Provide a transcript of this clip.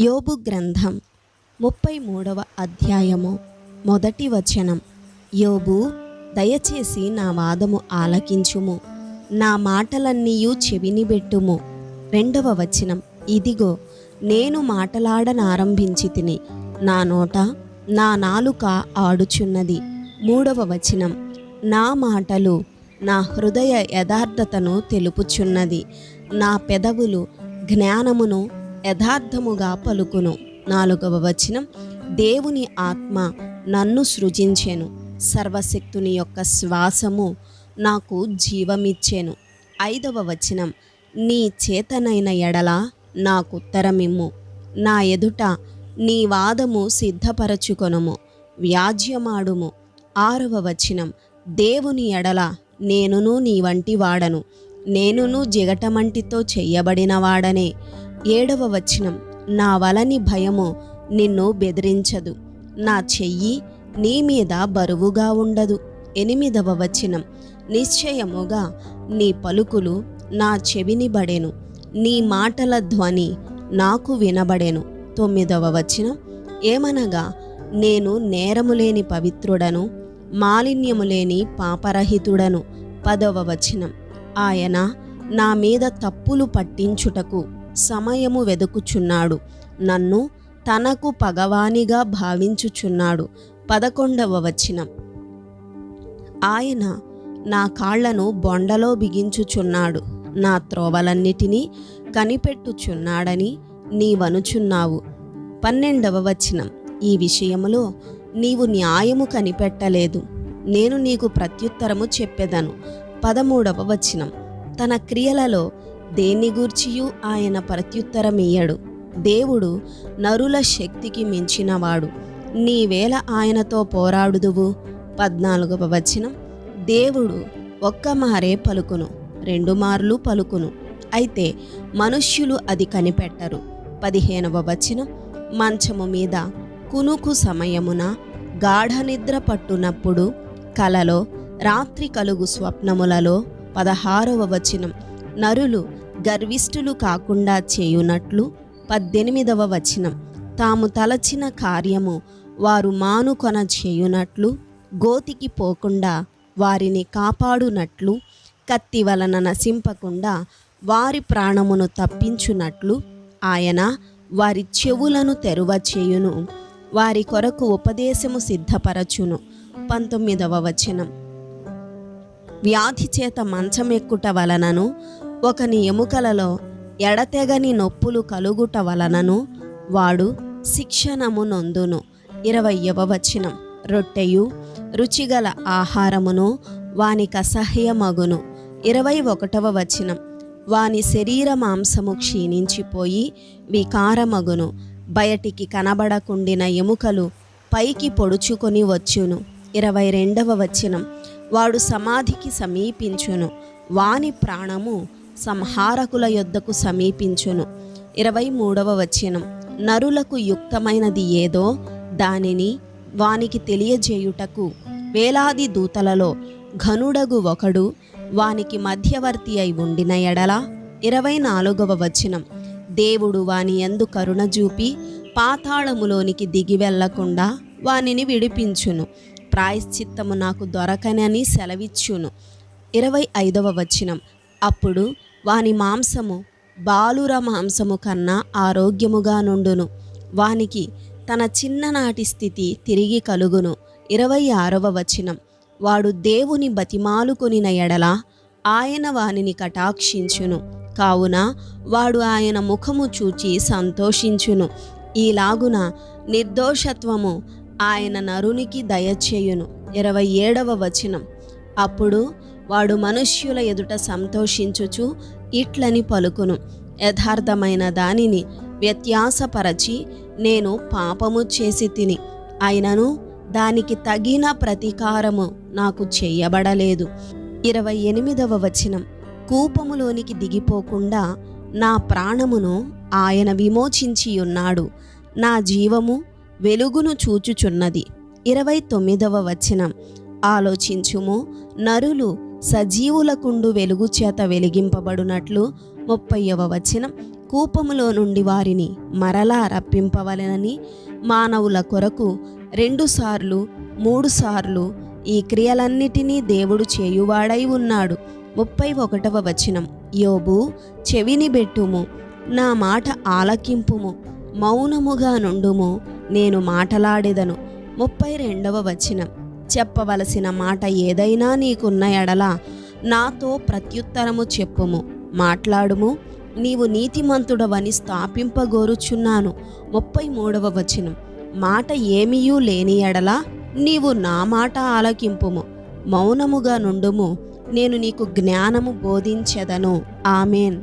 యోబు గ్రంథం ముప్పై మూడవ అధ్యాయము మొదటి వచనం. యోబు దయచేసి నా వాదము ఆలకించుము. నా మాటలన్నీయు చెవినిబెట్టుము. రెండవ వచనం. ఇదిగో నేను మాటలాడనారంభించి తిని నా నోట నా నాలుక ఆడుచున్నది. మూడవ వచనం. నా మాటలు నా హృదయ యథార్థతను తెలుపుచున్నది. నా పెదవులు జ్ఞానమును యథార్థముగా పలుకును. నాలుగవ వచనం దేవుని ఆత్మ నన్ను సృజించెను. సర్వశక్తుని యొక్క శ్వాసము నాకు జీవమిచ్చెను. ఐదవ వచనం నీ చేతనైన ఎడల నాకుత్తరమిమ్ము నా ఎదుట నీ వాదము సిద్ధపరచుకొనుము. వ్యాజ్యమాడుము. ఆరవ వచనం దేవుని ఎడల నేనును నీ వంటి వాడను. నేనును జిగటమంటితో చెయ్యబడిన వాడనే. ఏడవ వచనం నా వలని భయము నిన్ను బెదిరించదు. నా చెయ్యి నీ మీద బరువుగా ఉండదు. ఎనిమిదవ వచనం నిశ్చయముగా నీ పలుకులు నా చెవిని బడెను. నీ మాటల ధ్వని నాకు వినబడెను. తొమ్మిదవ వచనం ఏమనగా నేను నేరము లేని పవిత్రుడను మాలిన్యము లేని పాపరహితుడను. పదవ వచనం ఆయన నా మీద తప్పులు పట్టించుటకు సమయము వెదుకుచున్నాడు. నన్ను తనకు పగవానిగా భావించుచున్నాడు. పదకొండవ వచనం. ఆయన నా కాళ్ళను బొండలో బిగించుచున్నాడు. నా త్రోవలన్నిటినీ కనిపెట్టుచున్నాడని నీవనుచున్నావు. పన్నెండవ వచనం. ఈ విషయములో నీవు న్యాయము కనిపెట్టలేదు. నేను నీకు ప్రత్యుత్తరము చెప్పెదను. పదమూడవ వచనం. తన క్రియలలో దేన్ని గూర్చియు ఆయన ప్రత్యుత్తరమియ్యడు దేవుడు నరుల శక్తికి మించినవాడు. నీవేళ ఆయనతో పోరాడుదువు. పద్నాలుగవ వచనం. దేవుడు ఒక్క మారే పలుకును. రెండు మార్లు పలుకును. అయితే మనుష్యులు అది కనిపెట్టరు. పదిహేనవ వచనం. మంచము మీద కునుకు సమయమున గాఢ నిద్ర పట్టునప్పుడు కలలో రాత్రి కలుగు స్వప్నములలో పదహారవ వచనం. నరులు గర్విష్ఠులు కాకుండా చేయునట్లు పద్దెనిమిదవ వచనం. తాము తలచిన కార్యము వారు మానుకొన చేయునట్లు గోతికి పోకుండా వారిని కాపాడునట్లు కత్తి వలన నశింపకుండా వారి ప్రాణమును తప్పించునట్లు ఆయన వారి చెవులను తెరువ చేయును. వారి కొరకు ఉపదేశము సిద్ధపరచును. పంతొమ్మిదవ వచనం. వ్యాధి చేత మంచమెక్కుట వలనను ఒకని ఎముకలలో ఎడతెగని నొప్పులు కలుగుట వలనను వాడు శిక్షణము నొందును. ఇరవయవ వచనం. రొట్టెయు రుచిగల ఆహారమును వానికి అసహ్యమగును ఇరవై ఒకటవ వచనం. వాని శరీర మాంసము క్షీణించిపోయి వికారమగును. బయటికి కనబడకుండిన ఎముకలు పైకి పొడుచుకొని వచ్చును. ఇరవై రెండవ వచనం. వాడు సమాధికి సమీపించును. వాని ప్రాణము సంహారకుల యొద్దకు సమీపించును. ఇరవై మూడవ వచనం. నరులకు యుక్తమైనది ఏదో దానిని వానికి తెలియజేయుటకు వేలాది దూతలలో ఘనుడగు ఒకడు వానికి మధ్యవర్తి అయి ఉండిన ఎడల. ఇరవై నాలుగవ వచనం. దేవుడు వాని ఎందు కరుణ చూపి పాతాళములోనికి దిగి వెళ్ళకుండా వానిని విడిపించును. ప్రాయశ్చిత్తము నాకు దొరకనని సెలవిచ్చును. ఇరవై ఐదవ వచనం. అప్పుడు వాని మాంసము బాలుర మాంసము కన్నా ఆరోగ్యముగా నుండును. వానికి తన చిన్ననాటి స్థితి తిరిగి కలుగును. ఇరవై ఆరవ వచనం. వాడు దేవుని బతిమాలుకొనిన ఎడల ఆయన వానిని కటాక్షించును. కావున వాడు ఆయన ముఖము చూచి సంతోషించును. ఈలాగున నిర్దోషత్వము ఆయన నరునికి దయచేయును. ఇరవై ఏడవ వచనం. అప్పుడు వాడు మనుష్యుల ఎదుట సంతోషించుచు ఇట్లని పలుకును. యథార్థమైన దానిని వ్యత్యాసపరచి నేను పాపము చేసి తిని అయినను దానికి తగిన ప్రతీకారము నాకు చెయ్యబడలేదు ఇరవై ఎనిమిదవ వచనం. కూపములోనికి దిగిపోకుండా నా ప్రాణమును ఆయన విమోచించి ఉన్నాడు నా జీవము వెలుగును చూచుచున్నది. ఇరవై తొమ్మిదవ వచనం. ఆలోచించుము నరులు సజీవులకుండు వెలుగు చేత వెలిగింపబడునట్లు ముప్పైవ వచనం. కూపములో నుండి వారిని మరలా రప్పింపవలెనని మానవుల కొరకు రెండుసార్లు మూడుసార్లు ఈ క్రియలన్నిటినీ దేవుడు చేయువాడై ఉన్నాడు. ముప్పై ఒకటవ వచనం. యోబు చెవిని బెట్టుము నా మాట ఆలకింపుము మౌనముగా నుండుము నేను మాటలాడెదను. ముప్పై రెండవ వచనం. చెప్పవలసిన మాట ఏదైనా నీకున్న ఎడల నాతో ప్రత్యుత్తరము చెప్పుము. మాట్లాడుము. నీవు నీతిమంతుడవని స్థాపింపగోరుచున్నాను. ముప్పై మూడవ వచనం. మాట ఏమీయూ లేని ఎడల నీవు నా మాట ఆలకింపుము. మౌనముగా నుండుము. నేను నీకు జ్ఞానము బోధించెదను. ఆమెన్.